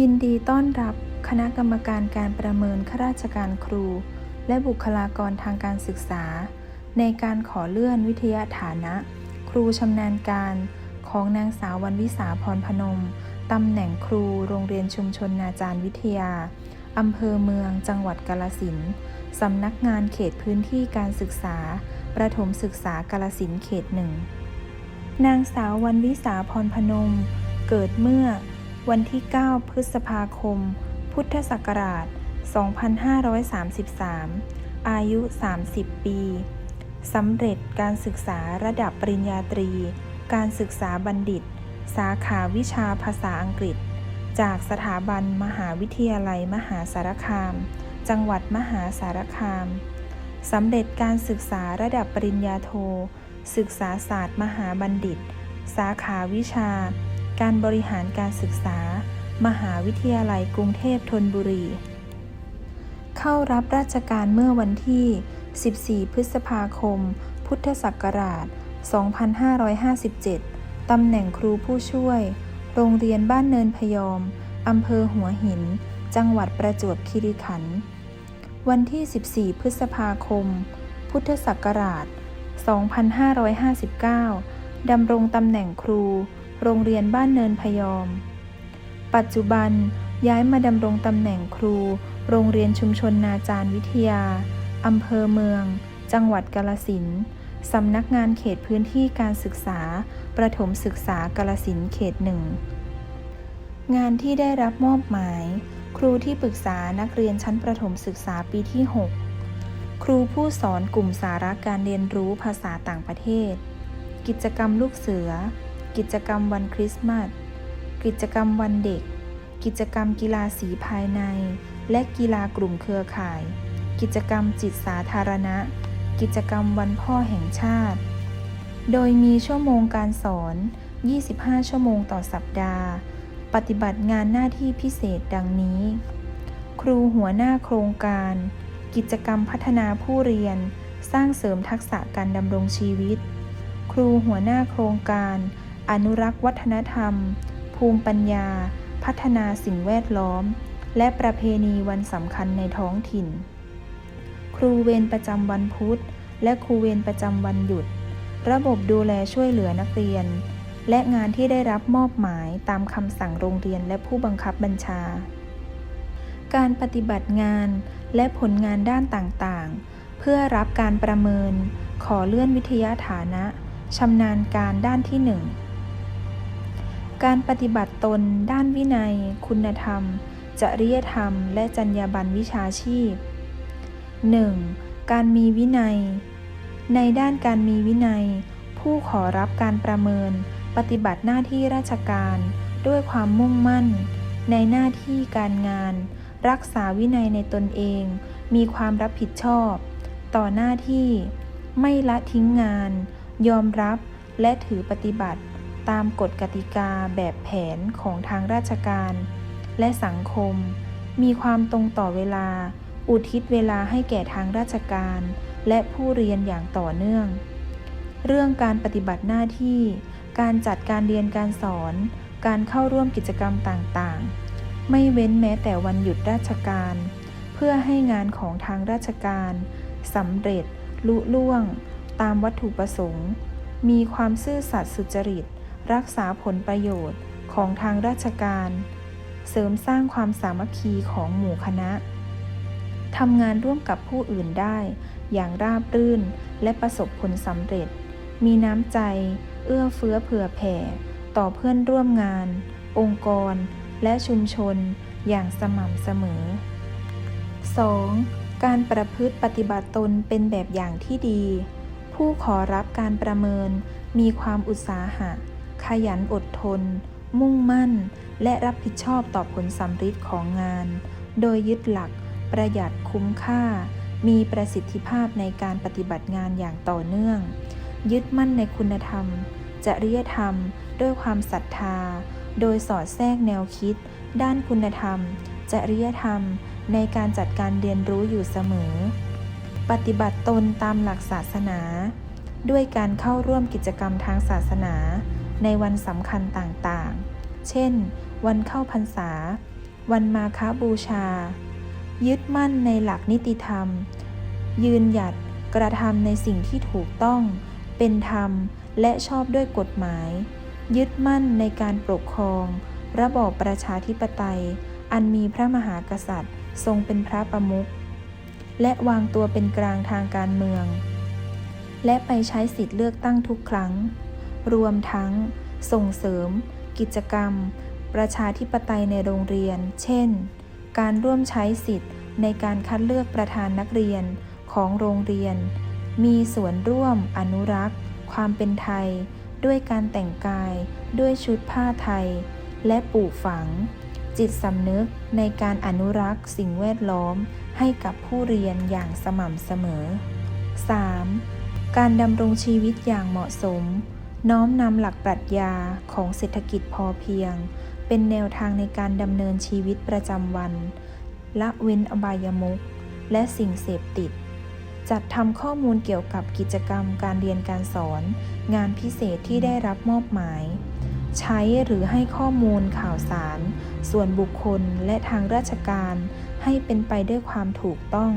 ยินดีต้อนรับคณะกรรมการการประเมินข้าราชการครู และบุคลากรทางการศึกษา ในการขอเลื่อนวิทยาฐานะ ครูชำนาญการ ของนางสาววันวิสาพรพนมตำแหน่งครูโรงเรียนชุมชนนาจารวิทยาอำเภอเมืองจังหวัดกาลสินสำนักงานเขตพื้นที่การศึกษา ประถมศึกษากาลสินเขตหนึ่งนางสาววันวิสาพรพนม เกิดเมื่อ วันที่ 9 พฤษภาคม พุทธศักราช 2533 อายุ 30 ปีสำเร็จการศึกษาระดับปริญญาตรี การศึกษาบัณฑิต สาขาวิชาภาษาอังกฤษ จากสถาบันมหาวิทยาลัยมหาสารคาม จังหวัดมหาสารคามสำเร็จการศึกษาระดับปริญญาโท ศึกษาศาสตร์มหาบัณฑิต สาขาวิชา การบริหารการศึกษา มหาวิทยาลัยกรุงเทพธนบุรี เข้ารับราชการเมื่อวันที่ 14 พฤษภาคม พุทธศักราช 2557 ตำแหน่งครูผู้ช่วย โรงเรียนบ้านเนินพยอม อำเภอหัวหิน จังหวัดประจวบคีรีขันธ์ วันที่ 14 พฤษภาคม พุทธศักราช 2559 ดำรงตำแหน่งครู โรงเรียนบ้านเนินพยอม ปัจจุบันย้ายมาดำรงตำแหน่งครู โรงเรียนชุมชนนาจารวิทยา อำเภอเมือง จังหวัดกาลสินสำนักงานเขตพื้นที่การศึกษา ประถมศึกษากาลสินเขตหนึ่ง งานที่ได้รับมอบหมาย ครูที่ปรึกษานักเรียนชั้นประถมศึกษาปีที่ 6 ครูผู้สอนกลุ่มสาระการเรียนรู้ภาษาต่างประเทศ กิจกรรมลูกเสือ กิจกรรมวันคริสต์มาส กิจกรรมวันเด็ก กิจกรรมกีฬาสีภายใน และกีฬากลุ่มเครือข่าย กิจกรรมจิตสาธารณะ กิจกรรมวันพ่อแห่งชาติ โดยมีชั่วโมงการสอน 25 ชั่วโมงต่อสัปดาห์ ปฏิบัติงานหน้าที่พิเศษดังนี้ ครูหัวหน้าโครงการ กิจกรรมพัฒนาผู้เรียน สร้างเสริมทักษะการดำรงชีวิต ครูหัวหน้าโครงการ อนุรักษ์วัฒนธรรม ภูมิปัญญา พัฒนาสิ่งแวดล้อม และประเพณีวันสำคัญในท้องถิ่น ครูเวรประจำวันพุธ และครูเวรประจำวันหยุด ระบบดูแลช่วยเหลือนักเรียน และงานที่ได้รับมอบหมายตามคำสั่งโรงเรียนและผู้บังคับบัญชา การปฏิบัติงานและผลงานด้านต่างๆ เพื่อรับการประเมิน ขอเลื่อนวิทยาฐานะชำนาญการด้านที่หนึ่ง การปฏิบัติตนด้านวินัย คุณธรรม จริยธรรม และจรรยาบรรณวิชาชีพ 1. การมีวินัย ในด้านการมีวินัย ผู้ขอรับการประเมิน ปฏิบัติหน้าที่ราชการ ด้วยความมุ่งมั่น ในหน้าที่การงาน รักษาวินัยในตนเอง มีความรับผิดชอบ ต่อหน้าที่ ไม่ละทิ้งงาน ยอมรับและถือปฏิบัติ ตามกฎกติกาแบบแผนของทางราชการ และสังคม มีความตรงต่อเวลา อุทิศเวลาให้แก่ทางราชการ และผู้เรียนอย่างต่อเนื่อง เรื่องการปฏิบัติหน้าที่ การจัดการเรียนการสอน การเข้าร่วมกิจกรรมต่างๆ ไม่เว้นแม้แต่วันหยุดราชการ เพื่อให้งานของทางราชการสำเร็จลุล่วง ตามวัตถุประสงค์ มีความซื่อสัตย์สุจริต รักษาผลประโยชน์ของทางราชการ เสริมสร้างความสามัคคีของหมู่คณะทำงานร่วมกับผู้อื่นได้ อย่างราบรื่นและประสบผลสำเร็จ มีน้ำใจ เอื้อเฟื้อเผื่อแผ่ ต่อเพื่อนร่วมงาน องค์กร และชุมชนอย่างสม่ำเสมอ 2. การประพฤติปฏิบัติตนเป็นแบบอย่างที่ดี ผู้ขอรับการประเมินมีความอุตสาหะ ขยันอดทน มุ่งมั่น และรับผิดชอบต่อผลสำฤทธิ์ของงาน โดยยึดหลัก ประหยัดคุ้มค่า มีประสิทธิภาพในการปฏิบัติงานอย่างต่อเนื่อง ยึดมั่นในคุณธรรม จริยธรรม ด้วยความศรัทธา โดยสอดแทรกแนวคิด ด้านคุณธรรม จริยธรรม ในการจัดการเรียนรู้อยู่เสมอ ปฏิบัติตนตามหลักศาสนา ด้วยการเข้าร่วมกิจกรรมทางศาสนา ในวันสำคัญต่างๆ เช่น วันเข้าพรรษา วันมาคบูชา ยึดมั่นในหลักนิติธรรม ยืนหยัดกระทำในสิ่งที่ถูกต้อง เป็นธรรมและชอบด้วยกฎหมาย ยึดมั่นในการปกครอง ระบอบประชาธิปไตย อันมีพระมหากษัตริย์ ทรงเป็นพระประมุขและวางตัวเป็นกลางทางการเมือง และไปใช้สิทธิ์เลือกตั้งทุกครั้ง รวมทั้ง ส่งเสริม กิจกรรม ประชาธิปไตยในโรงเรียน เช่น การร่วมใช้สิทธิ์ในการคัดเลือกประธานนักเรียนของโรงเรียน มีส่วนร่วมอนุรักษ์ ความเป็นไทย ด้วยการแต่งกาย ด้วยชุดผ้าไทย และปลูกฝัง จิตสำนึกในการอนุรักษ์สิ่งแวดล้อมให้กับผู้เรียนอย่างสม่ำเสมอ 3. การดำรงชีวิตอย่างเหมาะสม น้อมนำหลักปรัชญาของเศรษฐกิจพอเพียง เป็นแนวทางในการดำเนินชีวิตประจำวัน ละเว้นอบายมุขและสิ่งเสพติด จัดทำข้อมูลเกี่ยวกับกิจกรรมการเรียนการสอน งานพิเศษที่ได้รับมอบหมาย ใช้หรือให้ข้อมูลข่าวสาร ส่วนบุคคลและทางราชการให้เป็นไปด้วยความถูกต้อง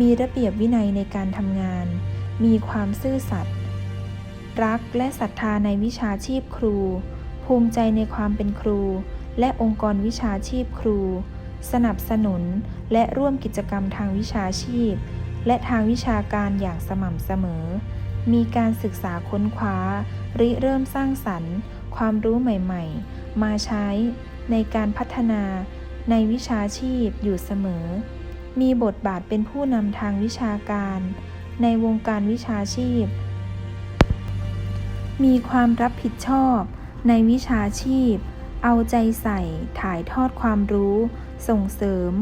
มีระเบียบวินัยในการทำงาน มีความซื่อสัตย์ รักและศรัทธาในวิชาชีพครู ภูมิใจในความเป็นครู และองค์กรวิชาชีพครู สนับสนุนและร่วมกิจกรรมทางวิชาชีพ และทางวิชาการอย่างสม่ำเสมอ มีการศึกษาค้นคว้า ริเริ่มสร้างสรรค์ ความรู้ใหม่ๆ มาใช้ในการพัฒนาในวิชาชีพอยู่เสมอ มีบทบาทเป็นผู้นำทางวิชาการ ในวงการวิชาชีพ มีความรับผิดชอบในวิชาชีพ เอาใจใส่ถ่ายทอดความรู้ ส่งเสริม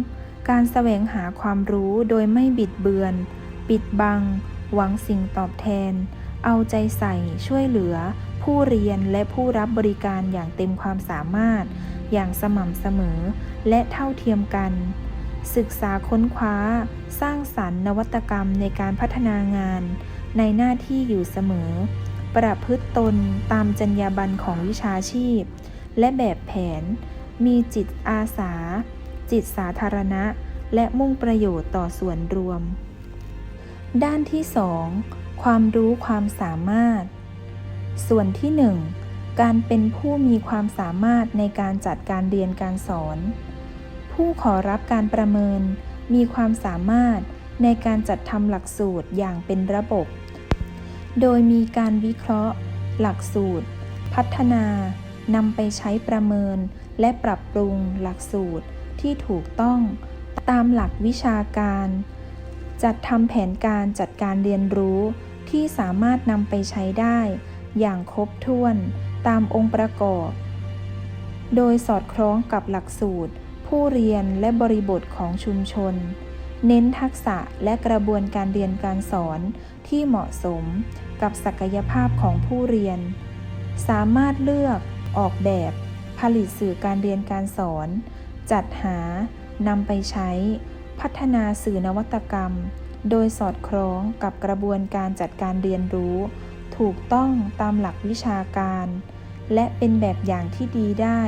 การแสวงหาความรู้โดยไม่บิดเบือน ปิดบัง หวังสิ่งตอบแทน เอาใจใส่ช่วยเหลือ ผู้เรียนและผู้รับบริการอย่างเต็มความสามารถ อย่างสม่ำเสมอ และเท่าเทียมกัน ศึกษาค้นคว้า สร้างสรรค์นวัตกรรมในการพัฒนางาน ในหน้าที่อยู่เสมอ ประพฤติตนตามจรรยาบรรณของวิชาชีพ และแบบแผน มีจิตอาสา จิตสาธารณะ และมุ่งประโยชน์ต่อส่วนรวม ด้านที่ 2 ความรู้ความสามารถ ส่วนที่ 1 การเป็นผู้มีความสามารถในการจัดการเรียนการสอน ผู้ขอรับการประเมิน มีความสามารถในการจัดทำหลักสูตรอย่างเป็นระบบ โดยมีการวิเคราะห์ หลักสูตร พัฒนานำไปใช้ประเมิน และปรับปรุงหลักสูตรที่ถูกต้องตามหลักวิชาการ จัดทำแผนการจัดการเรียนรู้ที่สามารถนำไปใช้ได้ อย่างครบถ้วนตามองค์ประกอบ โดยสอดคล้องกับหลักสูตร ผู้เรียนและบริบทของชุมชน เน้นทักษะและกระบวนการเรียนการสอนที่เหมาะสมกับศักยภาพของผู้เรียน สามารถเลือก ออกแบบ ผลิตสื่อการเรียนการสอน จัดหานำไปใช้ พัฒนาสื่อนวัตกรรม โดยสอดคล้องกับกระบวนการจัดการเรียนรู้ ถูกต้องตามหลักวิชาการ และเป็นแบบอย่างที่ดีได้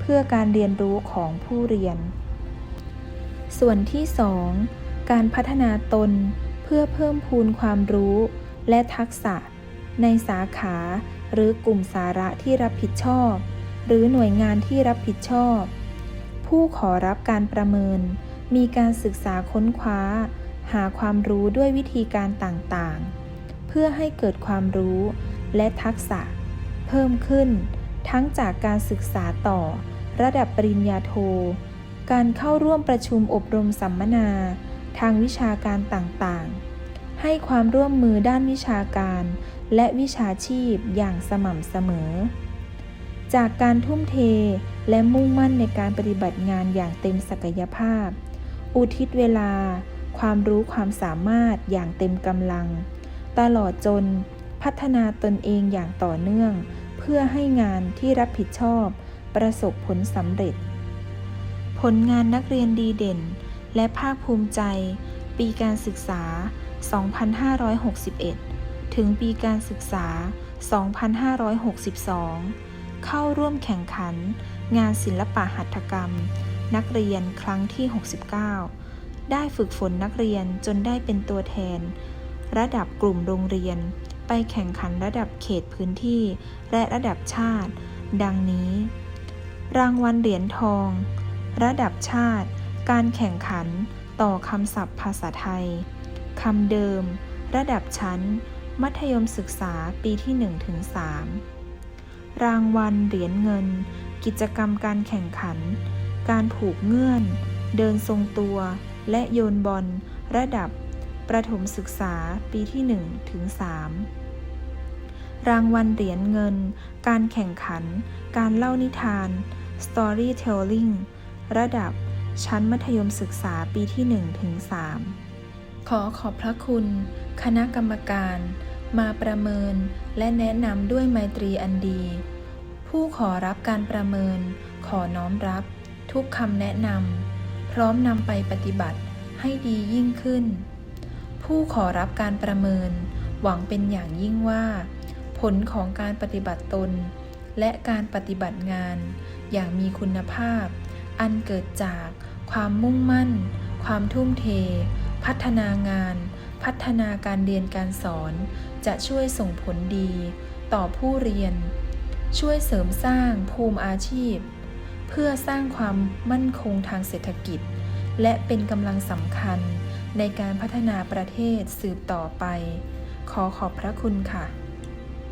เพื่อการเรียนรู้ของผู้เรียน ส่วนที่ 2 การพัฒนาตนเพื่อเพิ่มพูนความรู้และทักษะ ในสาขาหรือกลุ่มสาระที่รับผิดชอบ หรือหน่วยงานที่รับผิดชอบ ผู้ขอรับการประเมิน มีการศึกษาค้นคว้า หาความรู้ด้วยวิธีการต่างๆ เพื่อให้เกิดความรู้และทักษะ เพิ่มขึ้น ทั้งจากการศึกษาต่อ ระดับปริญญาโท การเข้าร่วมประชุมอบรมสัมมนา ทางวิชาการต่างๆ ให้ความร่วมมือด้านวิชาการ และวิชาชีพอย่างสม่ำเสมอ จากการทุ่มเทและมุ่งมั่นในการปฏิบัติงานอย่างเต็มศักยภาพ อุทิศเวลา ความรู้ความสามารถอย่างเต็มกำลัง ตลอดจนพัฒนาตนเองอย่างต่อเนื่อง เพื่อให้งานที่รับผิดชอบ ประสบผลสำเร็จ ผลงานนักเรียนดีเด่น และภาคภูมิใจ ปีการศึกษา 2561 ถึงปีการศึกษา 2562 เข้าร่วมแข่งขัน งานศิลปะหัตถกรรม นักเรียนครั้งที่ 69 ได้ฝึกฝนนักเรียนจนได้เป็นตัวแทน ระดับกลุ่มโรงเรียน ไปแข่งขันระดับเขตพื้นที่ และระดับชาติ ดังนี้ รางวัลเหรียญทอง ระดับชาติ การแข่งขัน ต่อคำศัพท์ภาษาไทยคำเดิม ระดับชั้น มัธยมศึกษาปีที่1ถึง3รางวัลเหรียญเงิน กิจกรรมการแข่งขัน การผูกเงื่อน เดินทรงตัว และโยนบอล ระดับ ประถมศึกษาปีที่1ถึง3รางวัลเหรียญเงิน การแข่งขัน การเล่านิทาน Storytelling ระดับชั้นมัธยมศึกษาปีที่1ถึง3ขอขอบพระคุณ คณะกรรมการ มาประเมินและแนะนำด้วยไมตรีอันดี ผู้ขอรับการประเมิน ขอน้อมรับ ทุกคำแนะนำพร้อมนำไปปฏิบัติให้ดียิ่งขึ้น ผู้ขอรับการประเมิน หวังเป็นอย่างยิ่งว่า ผลของการปฏิบัติตน และการปฏิบัติงาน อย่างมีคุณภาพ อันเกิดจากความมุ่งมั่น ความทุ่มเท พัฒนางาน พัฒนาการเรียนการสอน จะช่วยส่งผลดี ต่อผู้เรียน ช่วยเสริมสร้างภูมิอาชีพ เพื่อสร้างความมั่นคงทางเศรษฐกิจ และเป็นกำลังสำคัญในการพัฒนาประเทศสืบต่อไป ขอขอบพระคุณค่ะ